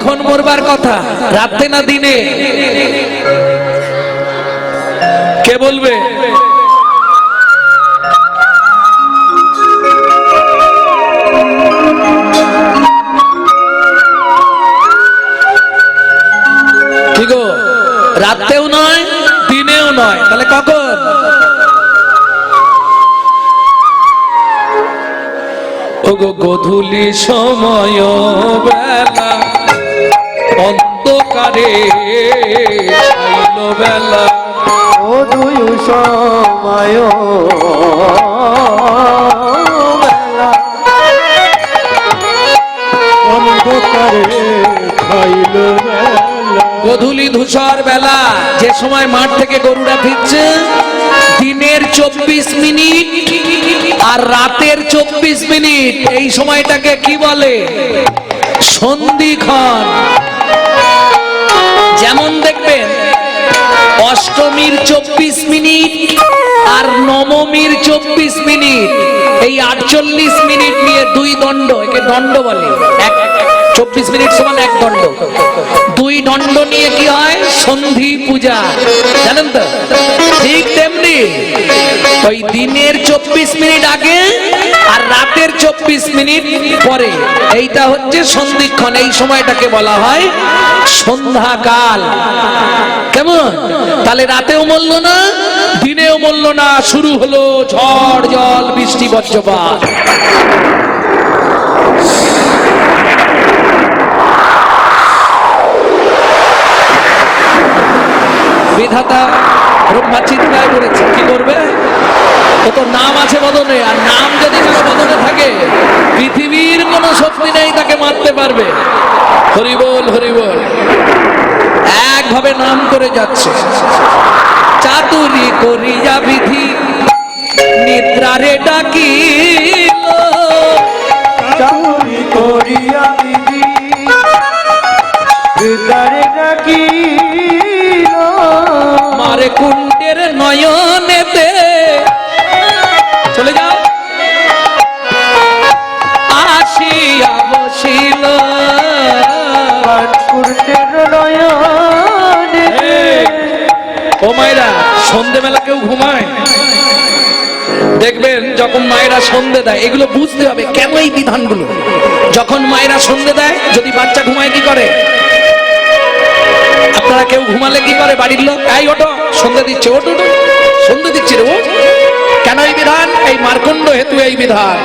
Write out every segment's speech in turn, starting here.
কখন মরবার কথা? রাতে না দিনে? কে বলবে? রাতেও নয়, দিনেও নয়। তাহলে কখন? ওগো, গধূলি সময় বেলা। ছাইল বেলা ও দুই সময় গধূলি ধূসর বেলা যে সময় মাঠ থেকে গরুরা ফিরছে দিনের চব্বিশ মিনিট আর রাতের চব্বিশ মিনিট এই সময়টাকে কি বলে? সন্ধিক্ষণ। যেমন দেখবেন, অষ্টমীর চব্বিশ মিনিট আর নবমীর চব্বিশ মিনিট। এই আটচল্লিশ মিনিট নিয়ে দুই দণ্ড, একে দণ্ড বলে। এক চব্বিশ মিনিট সমান এক দণ্ড। দুই দণ্ড নিয়ে কি হয়? সন্ধি পূজা। জানেন তো? ঠিক তেমনি ওই দিনের চব্বিশ মিনিট আগে আর রাতের চব্বিশ মিনিট পরে। এইটা হচ্ছে সন্ধিক্ষণ, এই সময়টাকে বলা হয় সন্ধ্যাকাল। কেমন? তাহলে রাতেও মরল না, দিনেও মরল না, শুরু হলো ঝড়, জল, বৃষ্টি, বজ্রপাত। বিধাতা ব্রহ্মা চিন্তায় পড়েছে কি করবে? ও তো নাম আছে বদনে, আর নাম যদি কারও বদনে থাকে, পৃথিবীর কোনো শক্তি নেই তাকে মারতে পারবে। হরিবল হরিবল একভাবে নাম করে যাচ্ছে। চাতুরি করিয়া বিধি, নিদ্রারে ডাকি চাউরি করিয়া দিদি মারে কুণ্ডের নয়নেতে। চলে যাও। আসিয়া বসিল। পূর্ণের নয়নে ও মায়েরা সন্ধেবেলা কেউ ঘুমায়? দেখবেন যখন মায়েরা সন্ধে দেয় এগুলো বুঝতে হবে কেন এই বিধানগুলো? যখন মায়েরা সন্ধে দেয় যদি বাচ্চা ঘুমায় কি করে? আপনারা কেউ ঘুমালে কি করে বাড়ির লোক? এই ওটো সন্ধে দিচ্ছে ওটো ওটো সন্ধে দিচ্ছে রে ও কেন এই বিধান? এই মার্কণ্ড হেতু এই বিধান।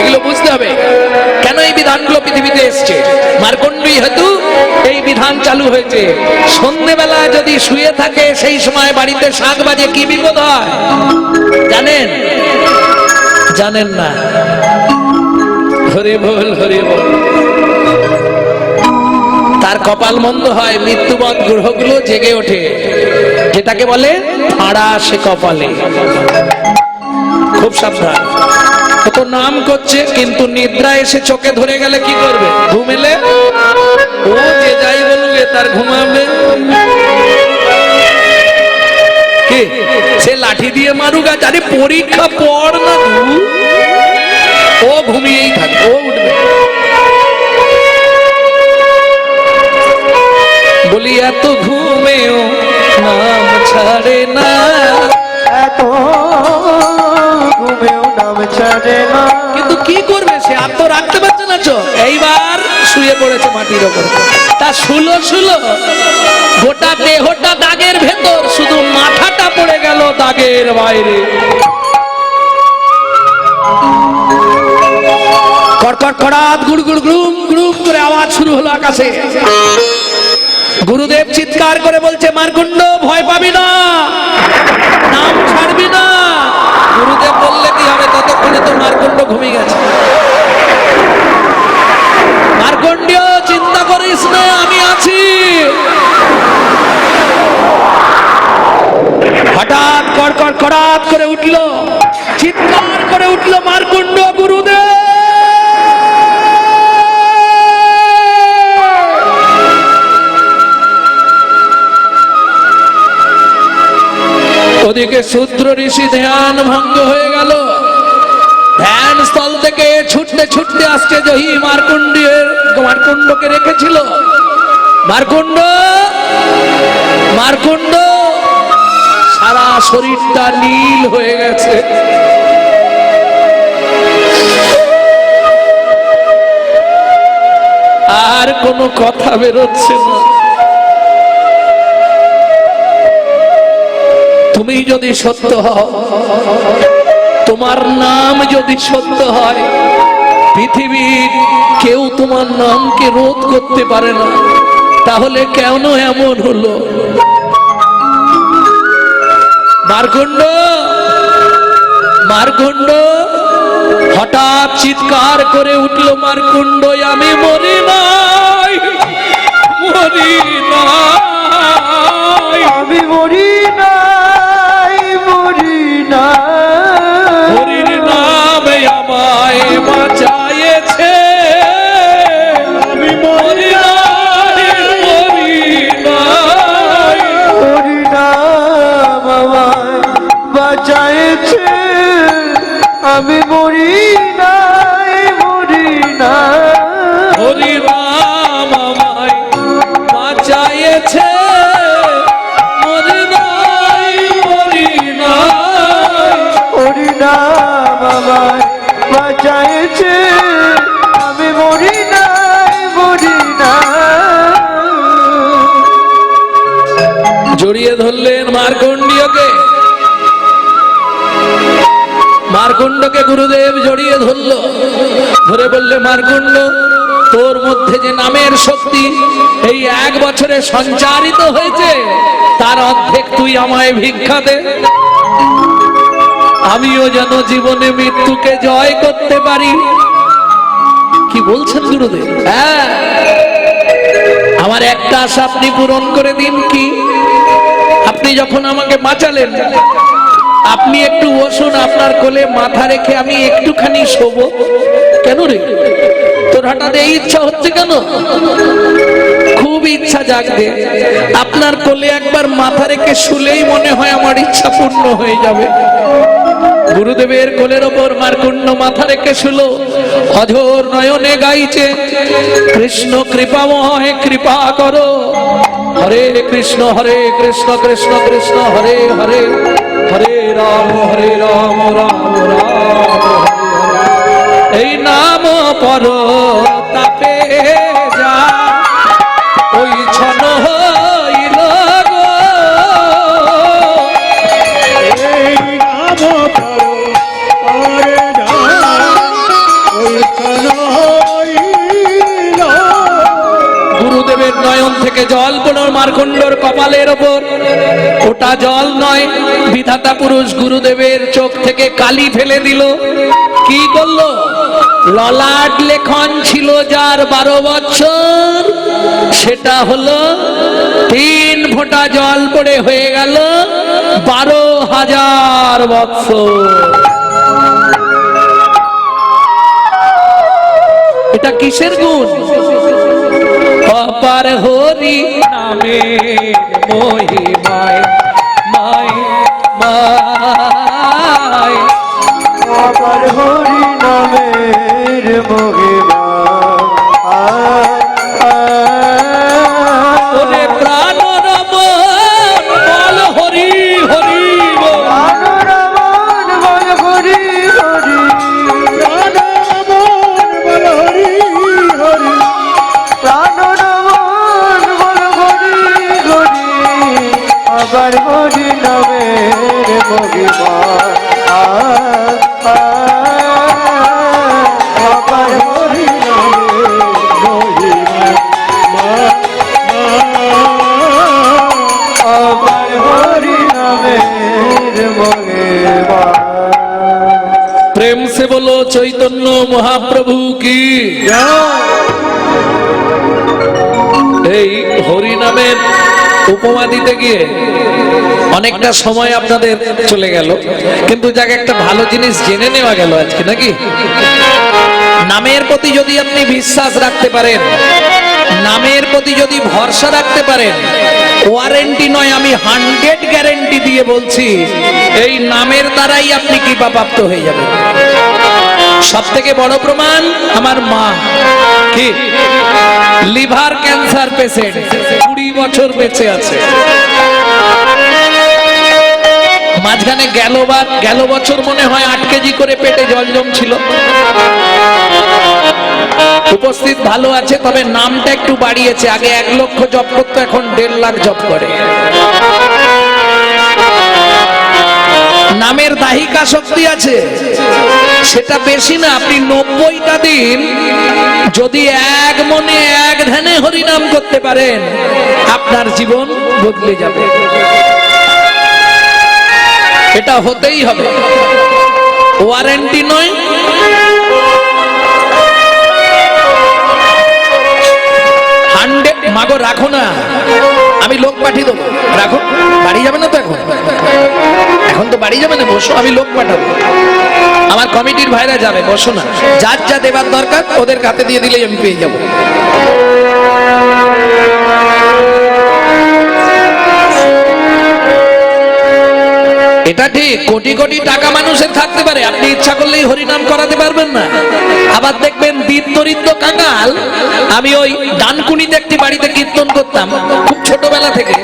এগুলো বুঝতে হবে। কেন এই বিধানগুলো পৃথিবীতে এসছে? মার্কণ্ডই হেতু এই বিধান চালু হয়েছে। সন্ধেবেলা যদি শুয়ে থাকে, সেই সময় বাড়িতে সাত বাজে কি বিপদ হয়? জানেন? জানেন না? হরে বল হরে বল। কপাল মন্দ হয়, মৃত্যুবধ গ্রহগুলো জেগে ওঠে। যেটাকে বলে ফাড়া সে কপালে। খুব সাবধান। ও তো নাম করছে, কিন্তু নিদ্রা এসে চোখে ধরে গেলে কি করবে? ঘুমেলে ও যে যাই বলবে, তার ঘুমাবে। কি? সে লাঠি দিয়ে মারুক আর আরে পরীক্ষা পড় না ও ঘুমিয়েই থাকে, ও উঠবে। বলি এত ঘুমেও নাম ছাড়ে না। এত ঘুমেও নাম ছাড়ে না। কিন্তু কি করবে সে? আর তো রাখতে পারছে না চো এইবার শুয়ে পড়েছে মাটির ওপর। তা শুলো শুলো। গোটা দেহটা দাগের ভেতর শুধু মাথাটা পড়ে গেল দাগের বাইরে। কড়কড় কড়াত গুড় গুড় গ্রুম গ্রুম করে আওয়াজ শুরু হলো আকাশে। গুরুদেব চিৎকার করে বলছে, মারকুণ্ড, ভয় পাবি না। নাম ছাড়বি না। গুরুদেব বললে, কি হবে? ততক্ষণে তো মারকুণ্ড ঘুমিয়ে গেছে। মার্কণ্ডীয়, চিন্তা করিস না, আমি আছি। হঠাৎ কড়কড় করে উঠল, চিৎকার করে উঠল মার্কণ্ড। ওদিকে শূদ্র ঋষি ধ্যান ভঙ্গ হয়ে গেল। ধ্যান স্থল থেকে ছুটতে ছুটতে আসছে জহি মারকুণ্ডের, মারকুণ্ডকে রেখেছিল। মারকুণ্ড মারকুণ্ড, সারা শরীরটা নীল হয়ে গেছে। আর কোনো কথা বেরোচ্ছে না। তুমি যদি সত্য হও, তোমার নাম যদি সত্য হয়, পৃথিবীর কেউ তোমার নামকে রোধ করতে পারে না। তাহলে কেন এমন হলো? মারকুণ্ড মারকুণ্ড, হঠাৎ চিৎকার করে উঠল মারকুণ্ড, আমি মরি নাই মরি নাই। মার্কণ্ডকে গুরুদেব জড়িয়ে ধরল। ধরে বললে, মার্কণ্ড, তোর মধ্যে যে নামের শক্তি, এই এক বছরে সঞ্চারিত হয়েছে, তার অর্ধেক তুই আমায় ভিক্ষা দে। আমিও যেন জীবনে মৃত্যুকে জয় করতে পারি। কি বলছেন গুরুদেব? হ্যাঁ। আমার একটা আশা আপনি পূরণ করে দিন কি? আপনি যখন আমাকে বাঁচালেন আপনি একটু বসুন, আপনার কোলে মাথা রেখে আমি একটুখানি শোব। কেন রে? তোর হঠাৎ এই ইচ্ছা হচ্ছে কেন? খুব ইচ্ছা জাগবে আপনার কোলে একবার মাথা রেখে শুলেই মনে হয় আমার ইচ্ছা পূর্ণ হয়ে যাবে। গুরুদেবের কোলের ওপর মারকুণ্ড মাথা রেখে শুলো। অঝোর নয়নে গাইছে, কৃষ্ণ কৃপাময় কৃপা করো। হরে কৃষ্ণ হরে কৃষ্ণ কৃষ্ণ কৃষ্ণ, হরে হরে। হরে রাম হরে রাম রাম রাম। এই নাম পর তাপে যা ওই ছন হইল নয়ন থেকে জল পড়ল মারকুণ্ডর কপালের ওপর। ওটা জল নয়, বিধাতা পুরুষ গুরুদেবের চোখ থেকে কালি ফেলে দিল। কি করল ললাট লেখন ছিল যার বারো বছর সেটা হলো, তিন ফোঁটা জল পড়ে হয়ে গেল বারো হাজার বছর এটা কিসের গুণ? অপার হরি নামে মহিমায় মায় মায় হরি হরি নামের প্রেম সে বলো চৈতন্য মহাপ্রভু কি? এই হরি নামের উপমা দিতে গিয়ে অনেকটা সময় আপনাদের চলে গেল। কিন্তু যাকে, একটা ভালো জিনিস জেনে নেওয়া গেল আজকে, নাকি? নামের প্রতি যদি আপনি বিশ্বাস রাখতে পারেন, নামের প্রতি যদি ভরসা রাখতে পারেন, ওয়ারেন্টি নয়, আমি হান্ড্রেড গ্যারেন্টি দিয়ে বলছি, এই নামের দ্বারাই আপনি কৃপাপ্রাপ্ত হয়ে যাবেন। সব থেকে বড় প্রমাণ আমার মা, কি? Liver cancer patient. বছর বেঁচে আছে। মাঝখানে গেল বার গেল বছর মনে হয় আট কেজি করে পেটে জল জমছিল। উপস্থিত ভালো আছে, তবে নামটা একটু বাড়িয়েছে। আগে এক লক্ষ জব করতো, এখন দেড় লাখ জব করে। নামের দাহিকা শক্তি আছে। সেটা বেশি না, আপনি নব্বইটা দিন যদি এক মনে এক ধ্যানে হরিনাম করতে পারেন, আপনার জীবন বদলে যাবে। এটা হতেই হবে। ওয়ারেন্টি নয়। হান্ড্রেড মাগো, রাখো না। আমি লোক পাঠিয়ে দেবো। রাখো, বাড়ি যাবে না তো এখন? এখন তো বাড়ি যাবে না, বসো, আমি লোক পাঠাবো। আমার কমিটির ভাইরা যাবে, বসো না। যার যা দেবার দরকার, ওদের কাতে দিয়ে দিলেই আমি পেয়ে যাব। এটা ঠিক, কোটি কোটি টাকা মানুষের থাকতে পারে। আপনি ইচ্ছা করলেই হরিনাম করাতে পারবেন না। আবার দেখবেন দিন দরিদ্র কাঙাল, আমি ওই ডানকুনিতে একটি বাড়িতে কীর্তন করতাম, খুব ছোটবেলা থেকে।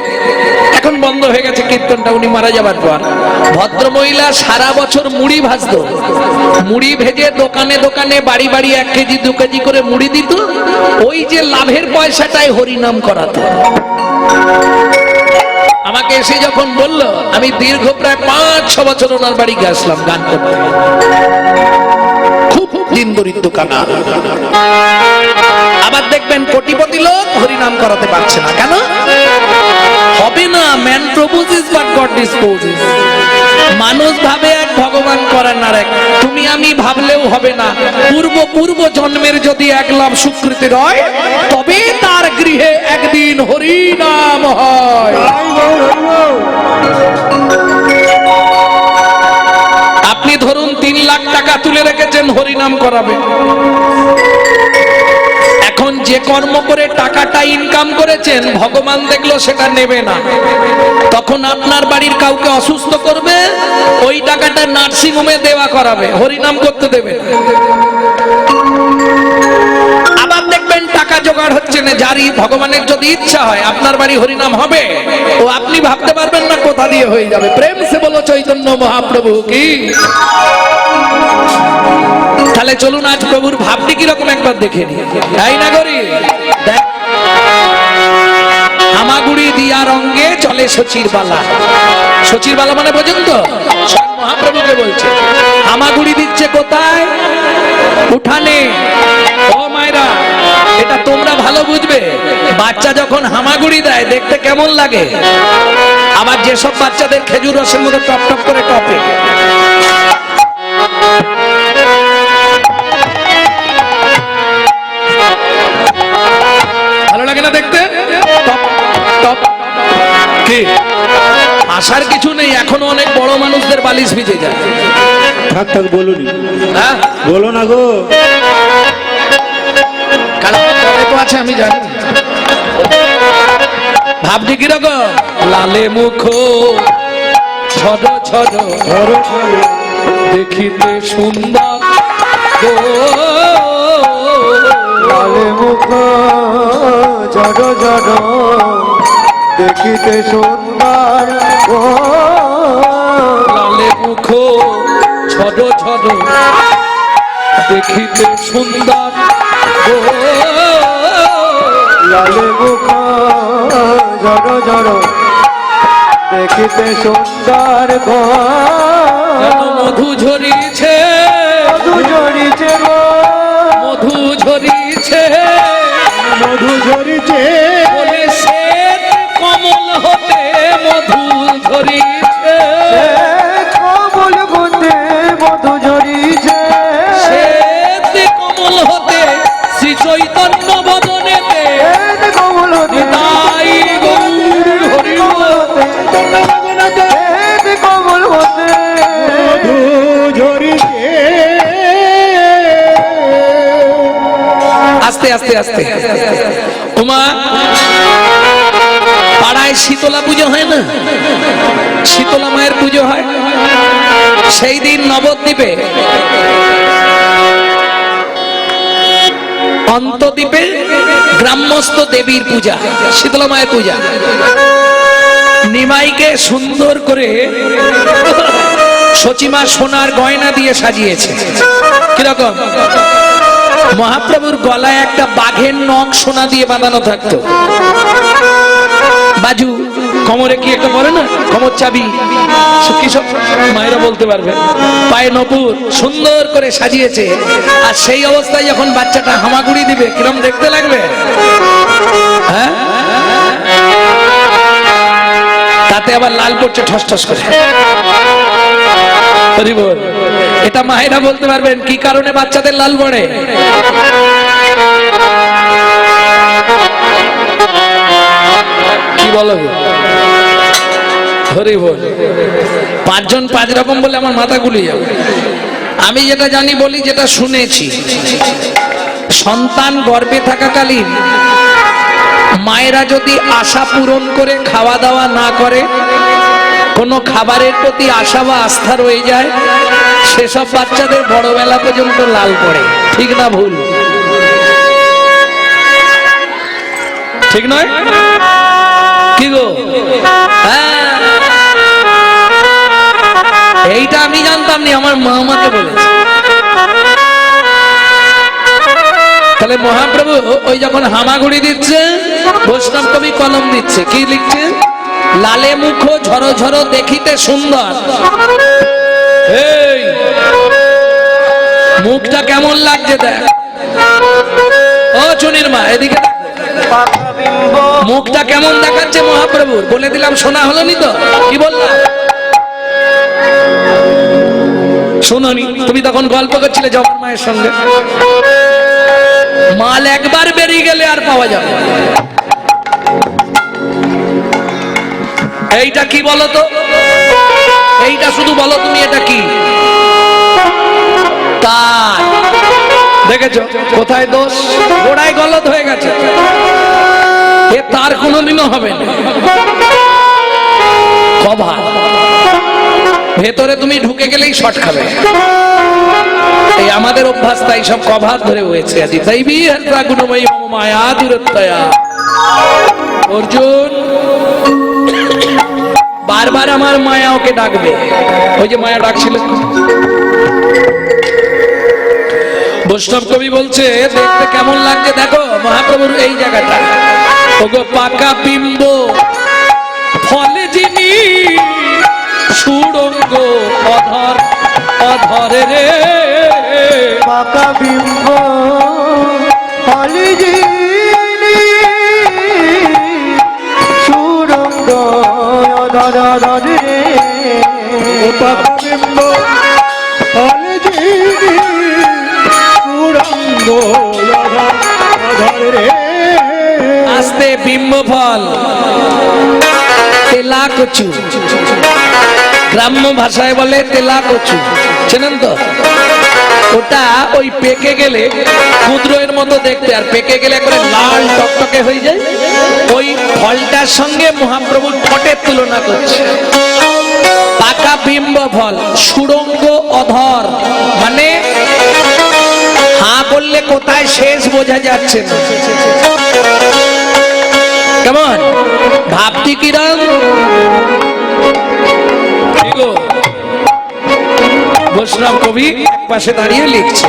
এখন বন্ধ হয়ে গেছে কীর্তনটা, উনি মারা যাবার পর। ভদ্র মহিলা সারা বছর মুড়ি ভাজত। মুড়ি ভেজে দোকানে দোকানে বাড়ি বাড়ি এক কেজি, দু কেজি করে মুড়ি দিত। ওই যে লাভের পয়সাটাই হরিনাম করাতো। আমাকে এসে যখন বলল, আমি দীর্ঘ প্রায় পাঁচ ছ বছর ওনার বাড়ি গেছিলাম গান করতে। খুব দিন দরিদ্র কানা। আবার দেখবেন কোটিপতি লোক হরিনাম করাতে পারছে না। কেন? হবে না, man proposes but God disposes. মানুষ ভাবে এক, ভগবান করেন আর এক তুমি আমি ভাবলেও হবে না। পূর্ব পূর্ব জন্মের যদি এক লাভ স্বীকৃতি রয়, তবে গৃহে একদিন হয়। তাই গৌর হরিবল। আপনি ধরুন তিন লাখ টাকা তুলে রেখেছেন, হরিনাম করাবে। এখন যে কর্ম করে টাকাটা ইনকাম করেছেন, ভগবান দেখল সেটা নেবে না। তখন আপনার বাড়ির কাউকে অসুস্থ করবে, ওই টাকাটা নার্সিং হোমে দেওয়া করাবে, হরিনাম করতে দেবে। টাকা জোগাড় হচ্ছে না জারি ভগবানের যদি ইচ্ছা হয়, আপনার বাড়ি হরিনাম হবে। ও আপনি ভাবতে পারবেন না কোথা দিয়ে হয়ে যাবে। প্রেম সে বলো চৈতন্য মহাপ্রভু কি? তাহলে চলুন আজ প্রভুর ভাবটি কীরকম একবার দেখে নি তাই না করি দেখ, হামাগুড়ি দিয়া রঙ্গে চলে সচির বালা। সচির বালা মানে বোঝেন তো? মহাপ্রভুকে বলছে। হামাগুড়ি দিচ্ছে কোথায়? উঠানে। ও মায়েরা বাচ্চা যখন হামাগুড়ি দেয় দেখতে কেমন লাগে? আবার যেসব বাচ্চাদের খেজুর রসের মধ্যে টপ টপ করে টপে। ভালো লাগে না দেখতে? টপ টপ। কি? আসার কিছু নেই এখনও অনেক বড় মানুষদের বালিশ ভিজে যায়। থাক থাক বলুন। হ্যাঁ? বলো না গো। কারণ তো আছে আমি জানি। ভাবছি কীরকম? লালে মুখ ছড় ছড়। দেখিতে সুন্দর। লালে মুখ জড় জড় দেখিতে সুন্দর। ও লালে মুখ ছড় ছড় দেখিতে সুন্দর। গো লালে মুখ জড় জড় দেখিতে সুন্দর মধু ঝরিছে। মধু গো। মধু ঝরিছে। মধু ঝরিছে। কমল হতে মধু ঝরিছে। আস্তে আস্তে আস্তে। উমা, পাড়ায় শীতলা পুজো হয় না? শীতলা মায়ের পুজো হয়। সেই দিন নবদ্বীপে অন্তদ্বীপে গ্রাম্যস্থ দেবীর পূজা, শীতলা মায়ের পূজা। নিমাইকে সুন্দর করে সচিমা সোনার গয়না দিয়ে সাজিয়েছে। কীরকম? মহাপ্রভুর গলায় একটা বাঘের নখ সোনা দিয়ে বাঁধানো থাকতো। বাজু, কোমরে কি একটা বলে না? কোমর চাবি। মায়েরা বলতে পারবে? পায়ে নপুর, সুন্দর করে সাজিয়েছে। আর সেই অবস্থায় যখন বাচ্চাটা হামাগুড়ি দিবে, কিরম দেখতে লাগবে? হ্যাঁ? তাতে আবার লাল পড়ছে ঠস ঠস করে। এটা মায়েরা বলতে পারবেন, কি কারণে বাচ্চাদের লাল পড়ে? কি বলো? হরি বল। পাঁচজন পাঁচ রকম বলে আমার মাথা গুলি যাবে। আমি যেটা জানি বলি, যেটা শুনেছি, সন্তান গর্ভে থাকাকালীন মায়েরা যদি আশা পূরণ করে খাওয়া দাওয়া না করে, কোনো খাবারের প্রতি আশা বা আস্থা রয়ে যায় সেসব বাচ্চাদের বড়বেলা পর্যন্ত লাল পড়ে। ঠিক না ভুল? ঠিক নয়? কি গো? হ্যাঁ। এইটা আমি জানতাম নি আমার মা আমাকে বলেছে। তাহলে মহাপ্রভু ওই যখন হামাগুড়ি দিচ্ছে, বৈষ্ণব কবি কলম দিচ্ছে, কি লিখছে? লালে মুখ ঝরো ঝরো দেখিতে সুন্দর। এই মুখটা কেমন লাগছে দেখ। ও চুনির মা, এদিকে মুখটা কেমন দেখাচ্ছে মহাপ্রভুর? বলে দিলাম, শোনা হলো নি তো? কি বললাম শোনোনি, তুমি তখন গল্প করছিলে জগন মায়ের সঙ্গে। মাল একবার বেরিয়ে গেলে আর পাওয়া যাবে। এইটা কি বলো তো এইটা শুধু বলো তুমি, এটা কি? তার দেখেছ? কোথায় দোষ? গোড়ায় গলত হয়ে গেছে। এ তার কোনোদিনও হবে না। কভার। ভেতরে তুমি ঢুকে গেলেই শর্ট খাবে। এই আমাদের অভ্যাস তাই সব কভার ধরে হয়েছে। আজ তাই বিহার মায়া দূরত্বয়া অর্জুন, বারবার আমার মায়া ওকে ডাকবে। ওই যে মায়া ডাকছিল। বৈষ্ণব কবি বলছে দেখতে কেমন লাগছে দেখো মহাপ্রভুর এই জায়গাটা। ওগো পাকা বিম্ব ফলে যিনি সুড়ঙ্গ অধর অধরে রে। পাকা বিম্ব হলিজিনি সুরঙ্গ অদরে পাকা পাপিম্ব ফলে যিনি রে আস্তে বিম্ব ফল। তেলা কচু গ্রাম্য ভাষায় বলে তেলা কচু চেনেন তো? ওটা ওই পেকে গেলে ক্ষুদ্রের মতো দেখতে, আর পেকে গেলে করে লাল টকটকে হয়ে যায়। ওই ফলটার সঙ্গে মহাপ্রভুর ঠটের তুলনা করছে। পাকা বিম্ব ফল, সুড়ঙ্গ অধর। মানে করলে কোথায় শেষ বোঝা যাচ্ছে না। কেমন? ভাবটি কিরম? বৈষ্ণব কবি পাশে দাঁড়িয়ে লিখছে।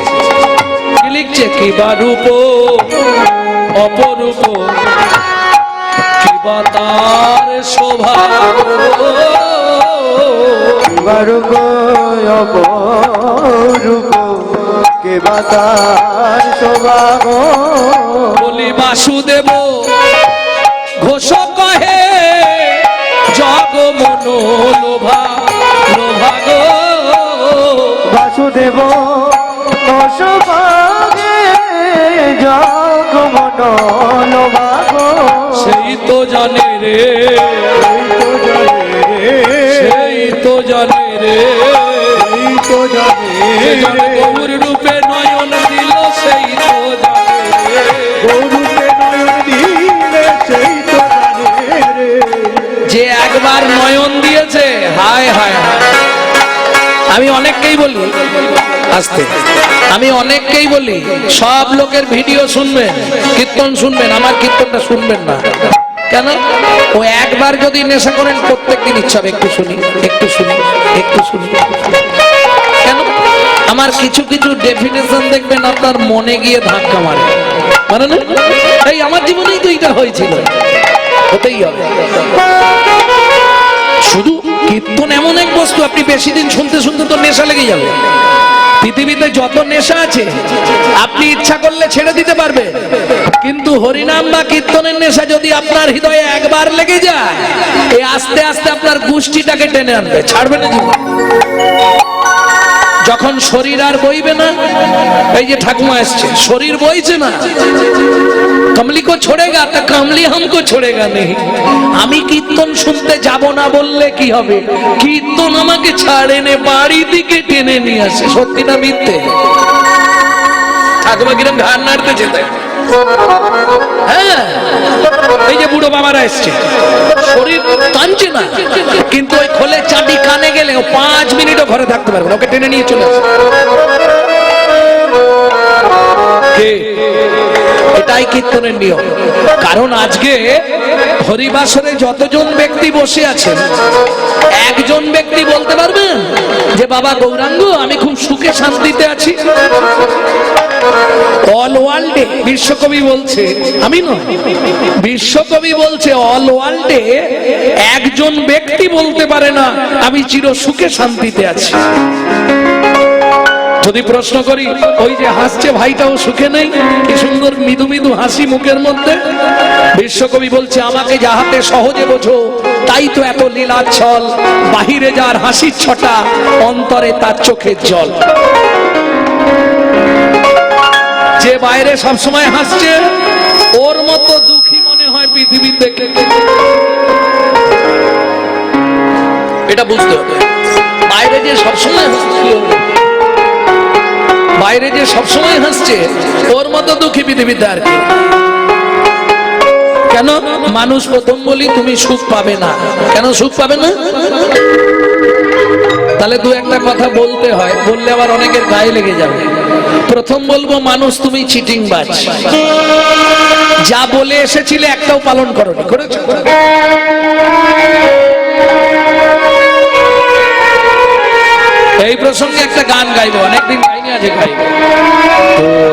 লিখছে? কি বা রূপ, অপরূপ। কি বা তার শোভা। বারুক অপরূপ। কে বাতার শোভাগ বলি বাসুদেব ঘোষ কহে জগ মন লোভা লোভা গো বাসুদেব অসভাগে জগ মন লোভাগ সেই তো জানে রে সেই তো জানে রে। সেই তো জানে রে। হায় হায় আমি অনেককেই বলি, আসতে। আমি অনেককেই বলি, সব লোকের ভিডিও শুনবেন, কীর্তন শুনবেন, আমার কীর্তনটা শুনবেন না। কেন? ও একবার যদি নেশা করেন, প্রত্যেকদিন ইচ্ছা হবে, একটু শুনি একটু শুনি একটু শুনি। কেন? আমার কিছু কিছু ডেফিনেশন দেখবেন, আপনার মনে গিয়ে ধাক্কা মারে। মানে না? এই আমার জীবনেই তো এটা হয়েছিল। হতেই হবে। শুধু কীর্তন এমন এক বস্তু, আপনি বেশি দিন শুনতে শুনতে তো নেশা লেগে যাবে। পৃথিবীতে যত নেশা আছে, আপনি ইচ্ছা করলে ছেড়ে দিতে পারবে। কিন্তু হরিনাম বা কীর্তনের নেশা যদি আপনার হৃদয়ে একবার লেগে যায় এই আস্তে আস্তে আপনার গোষ্ঠীটাকে টেনে আনবে, ছাড়বে না যখন শরীর আর বইবে না, এই যে ঠাকুমা এসছে, শরীর বইছে না। কমলি কো ছোড়েগা, তা কমলি হামকো ছোড়েগা নেই। আমি কীর্তন শুনতে যাব না বললে কি হবে? কীর্তন আমাকে ছাড়ে নে, বাড়ি দিকে টেনে নিয়ে আসে। সত্যি না মিথ্যে? ঠাকুমা কিরম ঘাড় নাড়তে যেতে হ্যাঁ এই যে বুড়ো বাবারা এসছে। টানছে না কিন্তু ওই খোলে চাবি কানে গেলে ও পাঁচ মিনিটও ঘরে থাকতে পারবে না, ওকে টেনে নিয়ে চলে আসে? এটাই কীর্তনের নিয়ম। কারণ আজকে হরিবাসরে যতজন ব্যক্তি বসে আছেন, একজন ব্যক্তি বলতে পারবেন যে, বাবা, গৌরাঙ্গ, আমি খুব সুখে শান্তিতে আছি। অল ওয়ার্ল্ডে বিশ্বকবি বলছে, আমি নয় বিশ্বকবি বলছে অল ওয়ার্ল্ডে একজন ব্যক্তি বলতে পারে না, আমি চির সুখে শান্তিতে আছি। যদি প্রশ্ন করি, ওই যে হাসছে ভাইটাও সুখে নেই, কি সুন্দর মৃদু মৃদু হাসি মুখের মধ্যে। বিশ্বকবি বলছে, আমাকে যাহাতে সহজে বোঝো, তাই তো এত লীলাচ্ছল বাহিরে যার হাসির ছটা, অন্তরে তার চোখের জল। যে বাইরে সবসময় হাসছে, ওর মতো দুঃখী মনে হয় পৃথিবীতে এটা বুঝতে হবে। বাইরে যে সবসময় হাসছে বাইরে যে সবসময় হাসছে, ওর মতো দুঃখী পৃথিবীতে আর কি? কেন? মানুষ প্রথম বলি তুমি সুখ পাবে না। কেন সুখ পাবে না? তাহলে দু একটা কথা বলতে হয়, বললে আবার অনেকের গায়ে লেগে যাবে। প্রথম বলব, মানুষ তুমি চিটিং বাজ যা বলে এসেছিলে একটাও পালন করেছ? এই প্রসঙ্গে একটা গান গাইবো, অনেকদিন আছে গাইবো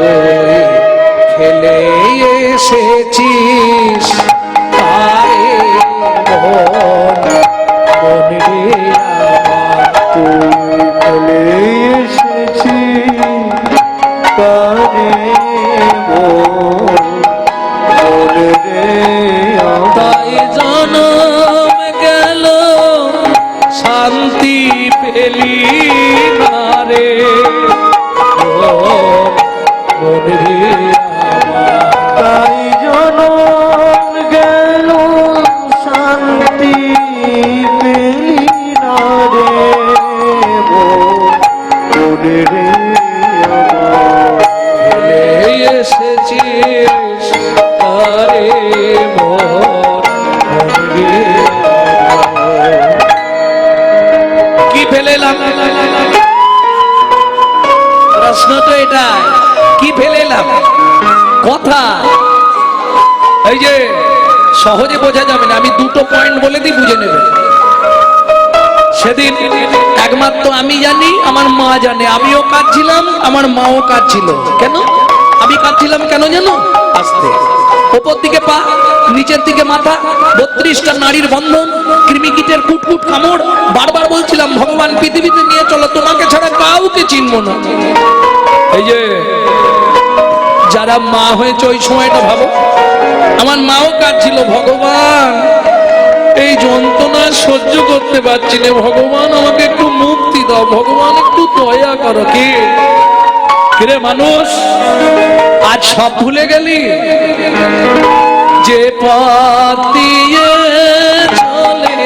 প্রশ্ন তো এটা কি ফেলে এলাম কথা। এই যে, সহজে বোঝা যাবে না, আমি দুটো পয়েন্ট বলে দিই, বুঝে নেবে। সেদিন একমাত্র আমি জানি, আমার মা জানে। আমিও কাঁদছিলাম, আমার মাও কাঁদছিল। কেন? আমি কাঁদছিলাম কেন জানো আস্তে। ওপর দিকে পা, নিচের দিকে মাথা, বত্রিশটা নারীর বন্ধন, কৃমিকীটের কুটকুট কামড়। বারবার বলছিলাম, ভগবান পৃথিবীতে নিয়ে চলো, তোমাকে ছাড়া কাউকে চিনবো না। এই যে, যারা মা হয়েছে, ওই সময়টা ভাবো। আমার মাও কাঁদছিল, ভগবান, এই যন্ত্রণা সহ্য করতে পারছি না। ভগবান, আমাকে একটু মুক্তি দাও। ভগবান, একটু দয়া করো, কি? কিরে মানুষ আজ সব ভুলে গেলি। যে পথ দিয়ে চলে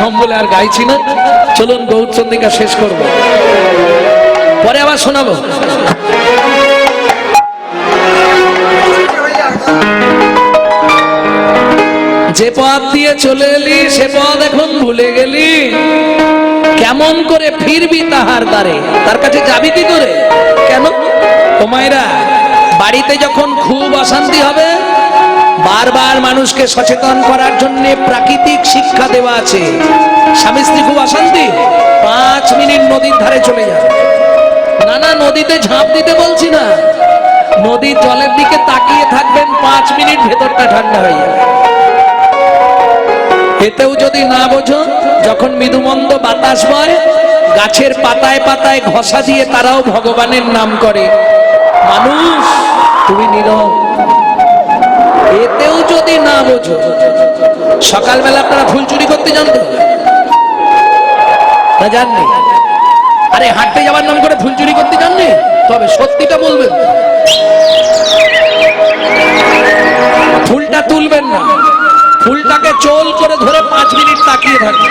কম বলে আর গাইছি না। চলুন গৌরচন্দিকা শেষ করব। পরে আবার শোনাবো। যে পথ দিয়ে চলে এলি, সে পথ এখন ভুলে গেলি। কেমন করে ফিরবি তাহার দ্বারে? তার কাছে যাবি কি করে? কেন? তোমায়রা বাড়িতে যখন খুব অশান্তি হবে বারবার মানুষকে সচেতন করার জন্য প্রাকৃতিক শিক্ষা দেওয়া আছে। স্বামী স্ত্রী খুব অশান্তি। পাঁচ মিনিট নদীর ধারে চলে যাবে না না নদীতে ঝাঁপ দিতে বলছি না। নদীর জলের দিকে তাকিয়ে থাকবেন, পাঁচ মিনিট ভেতরটা ঠান্ডা হয়ে যাবে। এতেও যদি না বোঝো, যখন মৃদুমন্দ বাতাস বয়, গাছের পাতায় পাতায় ঘষা দিয়ে তারাও ভগবানের নাম করে। মানুষ, তুমি নীরব। এতেও যদি না বোঝো, সকালবেলা আপনারা ফুল চুরি করতে জানতো না জাননি আরে, হাঁটতে যাওয়ার নাম করে ফুল চুরি করতে জাননি তবে সত্যিটা বলবেন। ফুলটা তুলবেন না। ফুলটাকে চোল করে ধরে পাঁচ মিনিট তাকিয়ে থাকবে